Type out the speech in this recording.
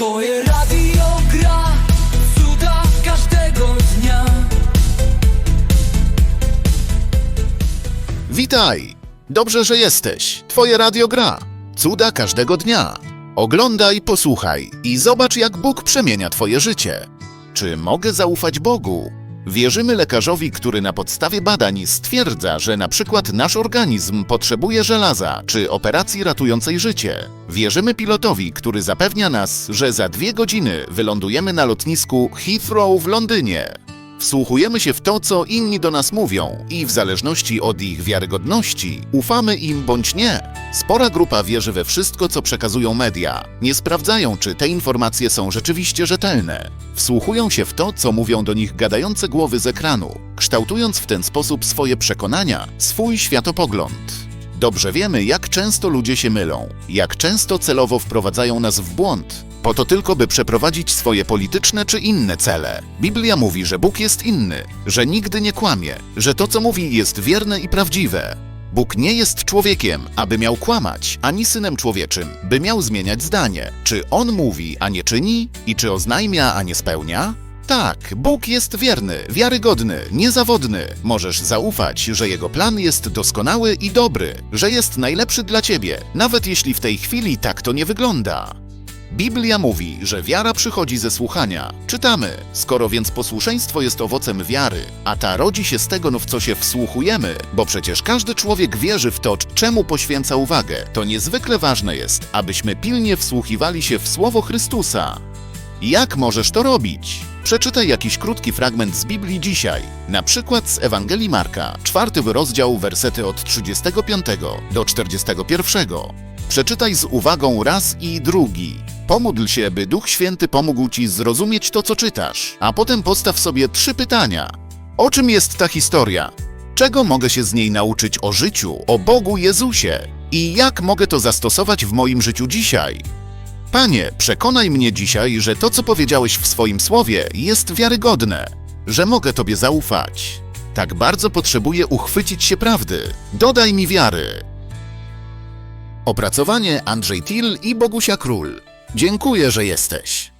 Twoje radio gra cuda każdego dnia. Witaj! Dobrze, że jesteś. Twoje radio gra. Cuda każdego dnia. Oglądaj, posłuchaj i zobacz, jak Bóg przemienia Twoje życie. Czy mogę zaufać Bogu? Wierzymy lekarzowi, który na podstawie badań stwierdza, że na przykład nasz organizm potrzebuje żelaza czy operacji ratującej życie. Wierzymy pilotowi, który zapewnia nas, że za dwie godziny wylądujemy na lotnisku Heathrow w Londynie. Wsłuchujemy się w to, co inni do nas mówią i w zależności od ich wiarygodności ufamy im bądź nie. Spora grupa wierzy we wszystko, co przekazują media. Nie sprawdzają, czy te informacje są rzeczywiście rzetelne. Wsłuchują się w to, co mówią do nich gadające głowy z ekranu, kształtując w ten sposób swoje przekonania, swój światopogląd. Dobrze wiemy, jak często ludzie się mylą, jak często celowo wprowadzają nas w błąd, po to tylko, by przeprowadzić swoje polityczne czy inne cele. Biblia mówi, że Bóg jest inny, że nigdy nie kłamie, że to, co mówi, jest wierne i prawdziwe. Bóg nie jest człowiekiem, aby miał kłamać, ani synem człowieczym, by miał zmieniać zdanie. Czy on mówi, a nie czyni? I czy oznajmia, a nie spełnia? Tak, Bóg jest wierny, wiarygodny, niezawodny. Możesz zaufać, że Jego plan jest doskonały i dobry, że jest najlepszy dla Ciebie, nawet jeśli w tej chwili tak to nie wygląda. Biblia mówi, że wiara przychodzi ze słuchania. Czytamy, skoro więc posłuszeństwo jest owocem wiary, a ta rodzi się z tego, no w co się wsłuchujemy, bo przecież każdy człowiek wierzy w to, czemu poświęca uwagę, to niezwykle ważne jest, abyśmy pilnie wsłuchiwali się w słowo Chrystusa. Jak możesz to robić? Przeczytaj jakiś krótki fragment z Biblii dzisiaj, na przykład z Ewangelii Marka, czwarty rozdział, wersety od 35 do 41. Przeczytaj z uwagą raz i drugi. Pomódl się, by Duch Święty pomógł ci zrozumieć to, co czytasz, a potem postaw sobie trzy pytania. O czym jest ta historia? Czego mogę się z niej nauczyć o życiu, o Bogu Jezusie? I jak mogę to zastosować w moim życiu dzisiaj? Panie, przekonaj mnie dzisiaj, że to, co powiedziałeś w swoim słowie, jest wiarygodne, że mogę Tobie zaufać. Tak bardzo potrzebuję uchwycić się prawdy. Dodaj mi wiary. Opracowanie Andrzej Till i Bogusia Król. Dziękuję, że jesteś.